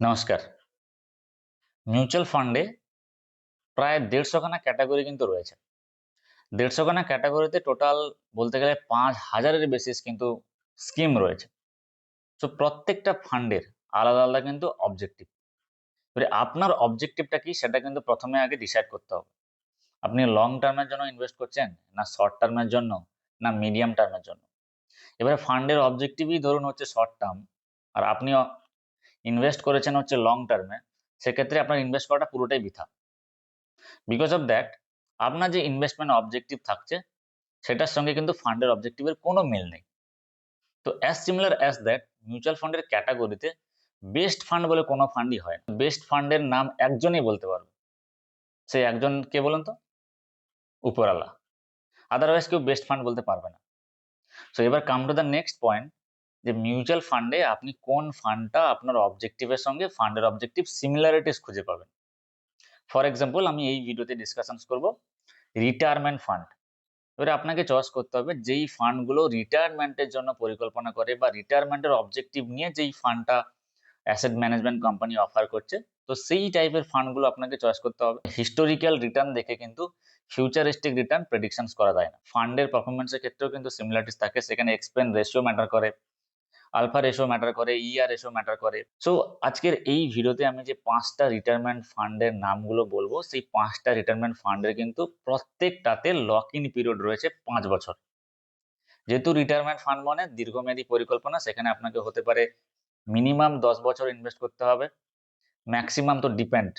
নমস্কার। মিউচুয়াল ফান্ডে প্রায় দেড়শোখানা ক্যাটাগরি কিন্তু রয়েছে। দেড়শোখানা ক্যাটাগরিতে টোটাল বলতে গেলে পাঁচ হাজারের বেসিস কিন্তু স্কিম রয়েছে। তো প্রত্যেকটা ফান্ডের আলাদা আলাদা কিন্তু অবজেক্টিভ এবারে আপনার অবজেক্টিভটা কি সেটা কিন্তু প্রথমে আগে ডিসাইড করতে হবে। আপনি লং টার্মের জন্য ইনভেস্ট করছেন না শর্ট টার্মের জন্য না মিডিয়াম টার্মের জন্য? এবারে ফান্ডের অবজেক্টিভই ধরুন হচ্ছে শর্ট টার্ম আর আপনি ইনভেস্ট করেছেন হচ্ছে লং টার্মে সেক্ষেত্রে আপনার ইনভেস্ট করাটা পুরোটাই বৃথা। বিকজ অফ দ্যাট আপনার যে ইনভেস্টমেন্ট অবজেক্টিভ থাকছে, সেটার সঙ্গে কিন্তু ফান্ডের অবজেক্টিভের কোনো মিল নেই। তো as similar as that mutual ফান্ডের ক্যাটাগরিতে বেস্ট ফান্ড বলে কোনো ফান্ডই হয় না। বেস্ট ফান্ডের নাম একজনই বলতে পারবে। সেই একজন কে বলুন তো? উপরালা আদারওয়াইজ কেউ বেস্ট ফান্ড বলতে পারবে না। সো এবার come to the next point যে মিউচুয়াল ফান্ডে আপনি কোন ফান্ডটা আপনার অবজেক্টিভের সঙ্গে ফান্ডের অবজেক্টিভ সিমিলারিটিস খুঁজে পাবেন। ফর এক্সাম্পল আমি এই ভিডিওতে ডিসকাশনস করব। রিটায়ারমেন্ট ফান্ড এবারে আপনাকে চয়েস করতে হবে যেই ফান্ডগুলো রিটায়ারমেন্টের জন্য পরিকল্পনা করে বা রিটায়ারমেন্টের অবজেক্টিভ নিয়ে যেই ফান্ডটা অ্যাসেট ম্যানেজমেন্ট কোম্পানি অফার করছে। তো সেই টাইপের ফান্ডগুলো আপনাকে চয়েস করতে হবে। হিস্টোরিক্যাল রিটার্ন দেখে কিন্তু ফিউচারিস্টিক রিটার্ন প্রেডিকশনস করা যায় না। ফান্ডের পারফরমেন্সের ক্ষেত্রেও কিন্তু সিমিলারিটিস থাকে। সেখানে এক্সপেন্স রেশিও ম্যাটার করে। আলফা রেশিও ম্যাটার করে ইআর রেশিও ম্যাটার করে। সো আজকের এই ভিডিওতে আমি যে পাঁচটা রিটায়ারমেন্ট ফান্ডের নামগুলো বলব, সেই পাঁচটা রিটায়ারমেন্ট ফান্ডের কিন্তু প্রত্যেকটাতে লক ইন পিরিয়ড রয়েছে পাঁচ বছর। যেহেতু রিটায়ারমেন্ট ফান্ড মানে দীর্ঘমেয়াদী পরিকল্পনা, সেখানে আপনাকে হতে পারে মিনিমাম দশ বছর ইনভেস্ট করতে হবে ম্যাক্সিমাম তো ডিপেন্ড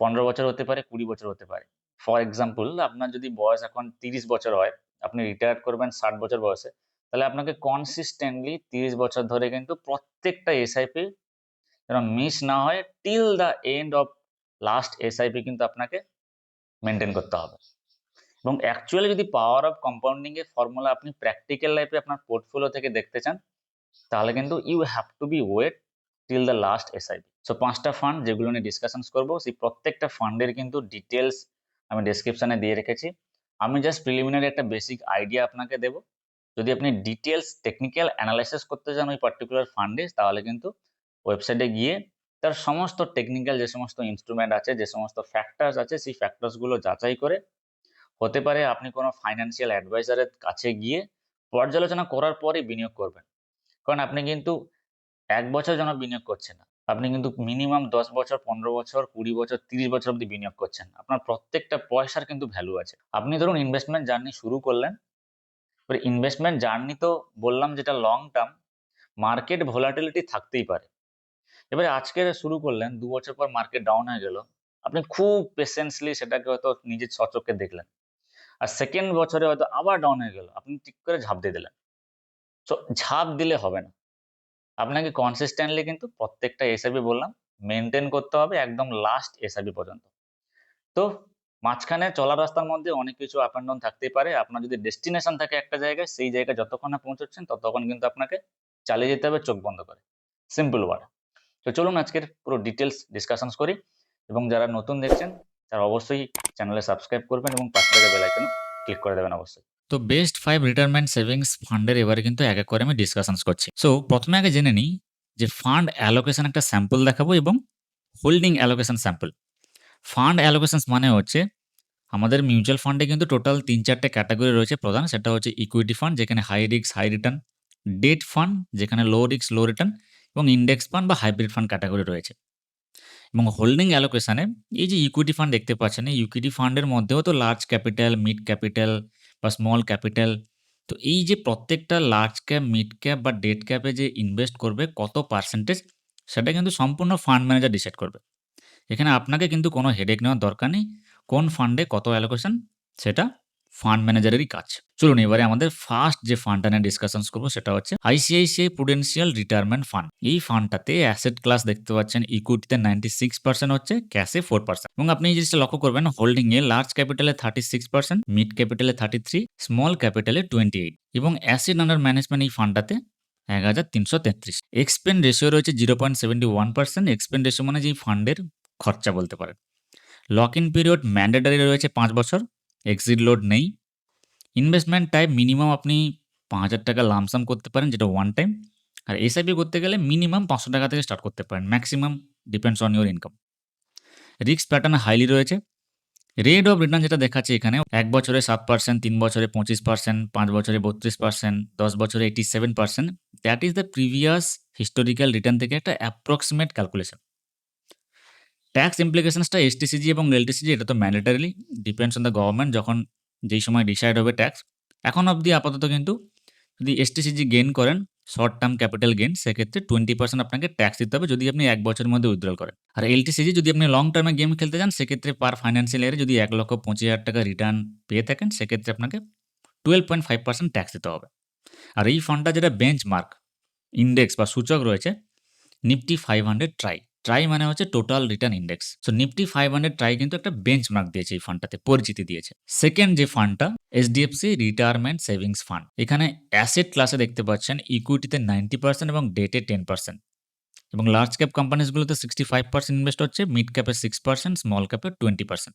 পনেরো বছর হতে পারে, কুড়ি বছর হতে পারে। ফর এক্সাম্পল আপনার যদি বয়স এখন তিরিশ বছর হয়, আপনি রিটায়ার করবেন ষাট বছর বয়সে তাহলে আপনাকে কনসিস্টেন্টলি তিরিশ বছর ধরে কিন্তু প্রত্যেকটা এসআইপি যেন মিস না হয় till the end of last SIP কিন্তু আপনাকে মেনটেন করতে হবে। এবং অ্যাকচুয়ালি যদি পাওয়ার অফ কম্পাউন্ডিং এর ফর্মুলা আপনি প্র্যাকটিক্যাল লাইফে আপনার পোর্টফোলিও থেকে দেখতে চান, তাহলে কিন্তু you have to be wait till the last SIP so পাঁচটা ফান্ড যেগুলো নিয়ে ডিসকাশনস করব, সেই প্রত্যেকটা ফান্ডের কিন্তু ডিটেলস আমি ডেসক্রিপশনে দিয়ে রেখেছি। আমি জাস্ট প্রিলিমিনারি একটা বেসিক আইডিয়া আপনাকে দেবো। যদি আপনি ডিটেলস টেকনিক্যাল অ্যানালাইসিস করতে চান ওই পার্টিকুলার ফান্ডে তাহলে কিন্তু ওয়েবসাইটে গিয়ে তার সমস্ত টেকনিক্যাল যে সমস্ত ইনস্ট্রুমেন্ট আছে, যে সমস্ত ফ্যাক্টরস আছে, সেই ফ্যাক্টরসগুলো যাচাই করে হতে পারে আপনি কোনো ফাইন্যান্সিয়াল অ্যাডভাইজারের কাছে গিয়ে পর্যালোচনা করার পরে বিনিয়োগ করবেন। কারণ আপনি কিন্তু এক বছর যেন বিনিয়োগ করছেন না, আপনি কিন্তু মিনিমাম দশ বছর, পনেরো বছর, কুড়ি বছর, তিরিশ বছর অব্দি বিনিয়োগ করছেন আপনার প্রত্যেকটা পয়সার কিন্তু ভ্যালু আছে। আপনি ধরুন ইনভেস্টমেন্ট জার্নি শুরু করলেন এবার ইনভেস্টমেন্ট জার্নি তো বললাম যেটা লং টার্ম মার্কেট ভোলাটিলিটি থাকতেই পারে। এবারে আজকে শুরু করলেন, দু বছর পর মার্কেট ডাউন হয়ে গেল, আপনি খুব পেশেন্সলি সেটাকে হয়তো নিজের সচক্ষে দেখলেন। আর সেকেন্ড বছরে হয়তো আবার ডাউন হয়ে গেল, আপনি ঠিক করে ঝাঁপ দিয়ে দিলেন। সো ঝাঁপ দিলে হবে না। আপনাকে কনসিস্টেন্টলি কিন্তু প্রত্যেকটা এসআইপি বললাম মেনটেন করতে হবে একদম লাস্ট এসআইপি পর্যন্ত। তো মাঝখানে চলার রাস্তার মধ্যে অনেক কিছু আপ অ্যান্ড ডাউন থাকতেই পারে। আপনার যদি ডেস্টিনেশন থাকে একটা জায়গায়, সেই জায়গায় যতক্ষণ না পৌঁছচ্ছেন, ততক্ষণ কিন্তু আপনাকে চালিয়ে যেতে হবে, চোখ বন্ধ করে। সিম্পল ওয়ার্ড তো চলুন আজকের পুরো ডিটেলস ডিসকাশনস করি এবং যারা নতুন দেখছেন, তারা অবশ্যই চ্যানেলে সাবস্ক্রাইব করবেন এবং পাশে থাকা বেল আইকনও ক্লিক করে দেবেন অবশ্যই। তো বেস্ট ফাইভ রিটায়ারমেন্ট সেভিংস ফান্ডের এবারে কিন্তু এক এক করে আমি ডিসকাশনস করছি। সো প্রথমে আগে জেনে নিই যে ফান্ড অ্যালোকেশন একটা স্যাম্পল দেখাবো এবং holding allocation sample fund allocations মানে হচ্ছে আমাদের মিউচুয়াল ফান্ডে কিন্তু টোটাল তিন চারটে ক্যাটাগরি রয়েছে প্রধান, সেটা হচ্ছে ইকুইটি ফান্ড যেখানে হাই রিক্স হাই রিটার্ন ডেট ফান্ড যেখানে লো রিক্স লো রিটার্ন এবং ইন্ডেক্স ফান্ড বা হাইব্রিড ফান্ড ক্যাটাগরি রয়েছে। এবং হোল্ডিং অ্যালোকেশানে এই যে ইকুইটি ফান্ড দেখতে পাচ্ছেন, এই ইকুইটি ফান্ডের মধ্যেও তো লার্জ ক্যাপিটাল মিড ক্যাপিটাল বা স্মল ক্যাপিটাল তো এই যে প্রত্যেকটা লার্জ ক্যাপ মিড ক্যাপ বা ডেট ক্যাপে যে ইনভেস্ট করবে কত পার্সেন্টেজ সেটা কিন্তু সম্পূর্ণ ফান্ড ম্যানেজার ডিসাইড করবে। এখানে আপনাকে কিন্তু কোনো হেডেক নেওয়ার দরকার নেই। কোন ফান্ডে কত অ্যালোকেশন সেটা ফান্ড ম্যানেজারেরই কাজ। চলুন এবারে আমাদের ফার্স্ট যে ফান্ডটা নিয়ে ডিসকাশন করব, সেটা হচ্ছে আইসিআইসিআই প্রুডেন্সিয়াল রিটায়ারমেন্ট ফান্ড এই ফান্ডটাতে অ্যাসেট ক্লাস দেখতে পাচ্ছেন ইকুইটিতে নাইনটি সিক্স পার্সেন্ট হচ্ছে ক্যাশে ফোর পার্সেন্ট এবং আপনি এই জিনিসটা লক্ষ্য করবেন হোল্ডিং এ লার্জ ক্যাপিটালে থার্টি সিক্স পার্সেন্ট মিড ক্যাপিটালে থার্টি থ্রি স্মল ক্যাপিটালে টোয়েন্টি এইট এবং অ্যাসেট আন্ডার ম্যানেজমেন্ট এই ফান্ডটাতে এক হাজার তিনশো তেত্রিশ। এক্সপেন্ড রেশিও রয়েছে zero point seventy one percent expend ratio মানে যে ফান্ডের খরচা বলতে পারেন। লক ইন পিরিয়ড ম্যান্ডেটারি রয়েছে পাঁচ বছর এক্সিট লোড নেই। ইনভেস্টমেন্ট টাইপ মিনিমাম আপনি পাঁচ হাজার টাকা লামসাম করতে পারেন, যেটা ওয়ান টাইম আর এসআইপি করতে গেলে মিনিমাম পাঁচশো টাকা থেকে স্টার্ট করতে পারেন maximum depends on your income risk pattern highly রয়েছে। রেট অফ রিটার্ন যেটা দেখাচ্ছে এখানে, এক বছরে সাত পার্সেন্ট তিন বছরে পঁচিশ পার্সেন্ট পাঁচ বছরে বত্রিশ পার্সেন্ট দশ বছরে eighty seven percent that is the previous historical return থেকে একটা অ্যাপ্রক্সিমেট ক্যালকুলেশন ট্যাক্স ইমপ্লিকেশনসটা এসটিসিজি এবং এলটিসিজি এটা তো mandatorily depends on the government যখন যেই সময় ডিসাইড হবে ট্যাক্স এখন অবধি আপাতত কিন্তু যদি এসটিসিজি গেন করেন শর্ট টার্ম ক্যাপিটাল গেন সেক্ষেত্রে টোয়েন্টি পার্সেন্ট আপনাকে ট্যাক্স দিতে হবে যদি আপনি এক বছরের মধ্যে উইথড্রল করেন। আর এলটিসিজি যদি আপনি লং টার্মে গেম খেলতে যান, সেক্ষেত্রে পার ফাইন্যান্সিয়াল ইয়ারে যদি এক লক্ষ পঁচিশ হাজার টাকা রিটার্ন পেয়ে থাকেন, সেক্ষেত্রে আপনাকে twelve point five percent tax দিতে হবে। আর এই ফান্ডটা যেটা বেঞ্চ মার্ক ইন্ডেক্স বা সূচক রয়েছে Nifty five hundred TRI TRI মানে হচ্ছে total return index so Nifty five hundred TRI কিন্তু একটা বেঞ্চ মার্ক দিয়েছে এই ফান্ডটাতে পরিচিতি দিয়েছে। সেকেন্ড যে ফান্ডটা এইচডিএফসি রিটায়ারমেন্ট সেভিংস ফান্ড এখানে অ্যাসেট ক্লাসে দেখতে পাচ্ছেন ইকুইটিতে নাইনটি পার্সেন্ট এবং ডেটে টেন পার্সেন্ট এবং লার্জ ক্যাপ কোম্পানিজগুলোতে সিক্সটি ফাইভ পার্সেন্ট ইনভেস্ট হচ্ছে মিড ক্যাপে সিক্স পার্সেন্ট স্মল ক্যাপে টোয়েন্টি পার্সেন্ট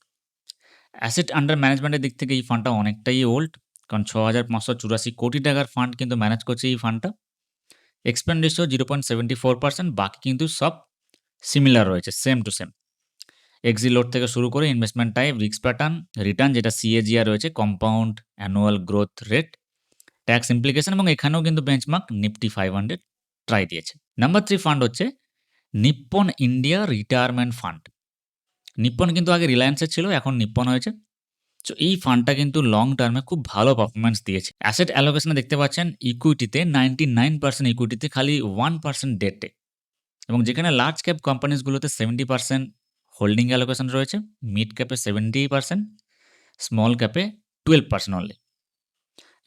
অ্যাসেট আন্ডার ম্যানেজমেন্টের দিক থেকে এই ফান্ডটা অনেকটাই ওল্ড কারণ ছ হাজার পাঁচশো চুরাশি কোটি টাকার ফান্ড কিন্তু ম্যানেজ করছে এই ফান্ডটা expenditure zero point seventy four percent বাকি কিন্তু সব সিমিলার রয়েছে same to same exit load থেকে শুরু করে investment type risk pattern return যেটা সিএজিআর রয়েছে compound annual growth rate tax implication এবং এখানেও কিন্তু benchmark Nifty five hundred TRI দিয়েছে। নাম্বার থ্রি ফান্ড হচ্ছে Nippon India retirement fund Nippon কিন্তু আগে রিলায়েন্সের ছিল, এখন নিপ্পন হয়েছে। তো এই ফান্ডটা কিন্তু লং টার্মে খুব ভালো পারফরমেন্স দিয়েছে। অ্যাসেট অ্যালোকেশনে দেখতে পাচ্ছেন ইকুইটিতে নাইনটি নাইন পার্সেন্ট ইকুইটিতে খালি ওয়ান পার্সেন্ট ডেটে এবং যেখানে লার্জ ক্যাপ কোম্পানিজগুলোতে সেভেন্টি পার্সেন্ট হোল্ডিং অ্যালোকেশন রয়েছে মিড ক্যাপে seventy percent small ক্যাপে twelve percent only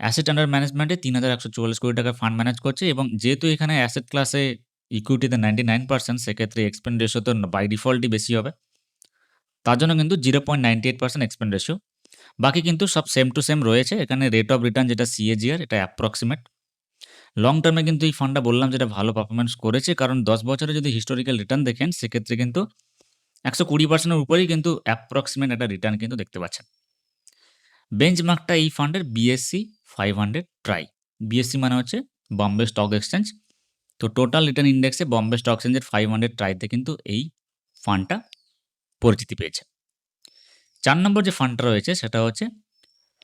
asset under ম্যানেজমেন্টে তিন হাজার একশো চুয়াল্লিশ কোটি টাকা ফান্ড ম্যানেজ করছে এবং যেহেতু এখানে অ্যাসেট ক্লাসে ইকুইটিতে নাইনটি নাইন পার্সেন্ট সেক্ষেত্রে এক্সপেন্ড রেশিও তো বাই ডিফল্টই বেশি হবে। তার জন্য কিন্তু zero point ninety eight percent expend ratio বাকি কিন্তু সব সেম টু সেম রয়েছে। এখানে রেট অফ রিটার্ন যেটা সিএজিআর এটা অ্যাপ্রক্সিমেট লং টার্মে কিন্তু এই ফান্ডটা বললাম যেটা ভালো পারফরমেন্স করেছে, কারণ দশ বছরে যদি হিস্টোরিক্যাল রিটার্ন দেখেন, সেক্ষেত্রে কিন্তু একশো কুড়ি পার্সেন্টের উপরেই কিন্তু অ্যাপ্রক্সিমেট একটা রিটার্ন কিন্তু দেখতে পাচ্ছেন। বেঞ্চ মার্কটা এই ফান্ডের BSC five hundred TRI BSC মানে হচ্ছে বম্বে স্টক এক্সচেঞ্জ তো টোটাল রিটার্ন ইন্ডেক্সে বম্বে স্টক এক্সচেঞ্জের ফাইভ হান্ড্রেড ট্রাইতে কিন্তু এই ফান্ডটা পরিচিতি পেয়েছে। চার নম্বর যে ফান্ডটা রয়েছে, সেটা হচ্ছে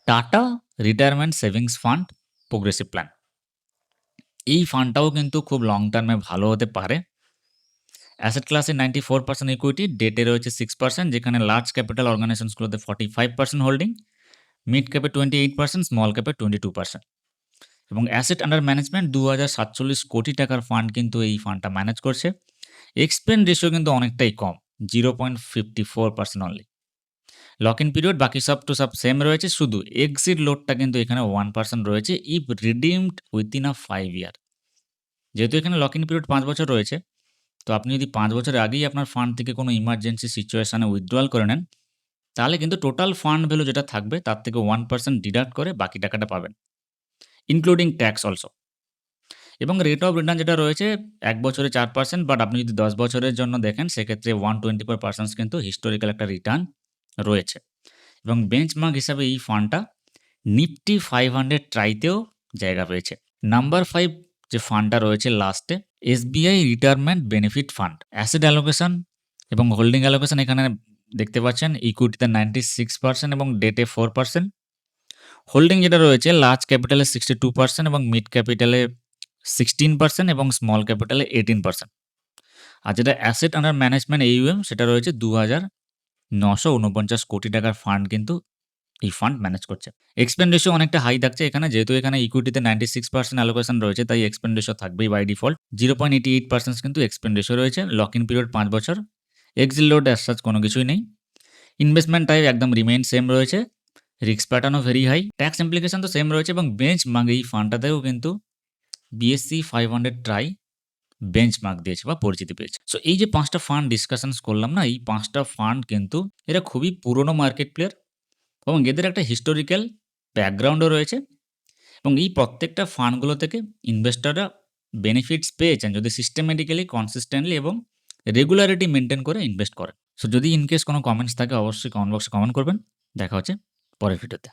Tata retirement savings fund progressive plan এই ফান্ডটাও কিন্তু খুব লং টার্মে ভালো হতে পারে। অ্যাসেট ক্লাসে নাইনটি ফোর পার্সেন্ট ইকুইটি ডেটে রয়েছে সিক্স পার্সেন্ট যেখানে large capital অর্গানাইজেশনসগুলোতে forty five percent holding mid ক্যাপে twenty eight percent small ক্যাপে টোয়েন্টি টু পার্সেন্ট এবং অ্যাসেট আন্ডার ম্যানেজমেন্ট দু হাজার সাতচল্লিশ কোটি টাকার ফান্ড কিন্তু এই ফান্ডটা ম্যানেজ করছে। এক্সপেন্ড রেশিও কিন্তু অনেকটাই কম zero point fifty four percent only lock in period বাকি সব টু সব সেম রয়েছে, শুধু এক্সিট লোডটা কিন্তু এখানে ওয়ান পার্সেন্ট রয়েছে if redeemed within a five year যেহেতু এখানে লক ইন পিরিয়ড পাঁচ বছর রয়েছে, তো আপনি যদি পাঁচ বছর আগেই আপনার ফান্ড থেকে কোনো ইমার্জেন্সি সিচুয়েশানে উইথড্রয়াল করে নেন, তাহলে কিন্তু টোটাল ফান্ড ভ্যালু যেটা থাকবে, তার থেকে ওয়ান পার্সেন্ট ডিডাক্ট করে বাকি টাকাটা পাবেন ইনক্লুডিং ট্যাক্স অলসো এবং রেট অফ রিটার্ন যেটা রয়েছে, এক বছরে চার পার্সেন্ট বাট আপনি যদি দশ বছরের জন্য দেখেন, সেক্ষেত্রে ওয়ান টোয়েন্টি ফোর পার্সেন্ট কিন্তু হিস্টোরিক্যাল একটা রিটার্ন রয়েছে। এবং বেঞ্চমার্ক হিসাবে এই ফান্ডটা নিফটি ফাইভ হান্ড্রেড ট্রাইতেও জায়গা পেয়েছে। নাম্বার ফাইভ যে ফান্ডটা রয়েছে লাস্টে SBI retirement benefit fund asset allocation এবং হোল্ডিং অ্যালোকেশন এখানে দেখতে পাচ্ছেন ইকুইটিতে নাইনটি সিক্স পার্সেন্ট এবং ডেটে ফোর পার্সেন্ট হোল্ডিং যেটা রয়েছে লার্জ ক্যাপিটালে সিক্সটি টু পার্সেন্ট এবং মিড ক্যাপিটালে সিক্সটিন পার্সেন্ট এবং স্মল ক্যাপিটালে এইটিন পার্সেন্ট আর যেটা অ্যাসেট আন্ডার ম্যানেজমেন্ট এইউএম সেটা রয়েছে দু হাজার নশো উনপঞ্চাশ কোটি টাকার ফান্ড কিন্তু এই ফান্ড ম্যানেজ করছে। এক্সপেন্ড অনেকটা হাই থাকছে এখানে, যেহেতু এখানে ইকুইটিতে নাইনটি সিক্স পার্সেন্ট অ্যালোকেশন রয়েছে, তাই এক্সপেন্ড থাকবেই by default zero point eighty eight percent কিন্তু এক্সপেন্ড রয়েছে লক ইন পিরিয়ড পাঁচ বছর। এক্সিল লোড অ্যাসাজ কোনো কিছুই নেই। ইনভেস্টমেন্ট টাইপ একদম রিমেইন সেম রয়েছে। রিক্স প্যাটার্নও ভেরি হাই ট্যাক্স ইমপ্লিকেশন তো সেম রয়েছে এবং বেঞ্চ মার্ক এই ফান্ডটাতেও কিন্তু BSC five hundred TRI benchmark mark দিয়েছে বা পরিচিতি পেয়েছে। সো এই যে পাঁচটা ফান্ড ডিসকাশনস করলাম না, এই পাঁচটা ফান্ড কিন্তু এরা খুবই পুরনো মার্কেট প্লেয়ার এবং এদের একটা হিস্টোরিক্যাল ব্যাকগ্রাউন্ডও রয়েছে এবং এই প্রত্যেকটা ফান্ডগুলো থেকে ইনভেস্টররা বেনিফিটস পেয়েছেন যদি সিস্টেমেটিক্যালি কনসিস্টেন্টলি এবং রেগুলারিটি মেনটেন করে ইনভেস্ট করেন সো যদি ইনকেস কোনো কমেন্টস থাকে, অবশ্যই কমেন্ট বক্সে কমেন্ট করবেন। দেখা হচ্ছে পরের ভিডিওতে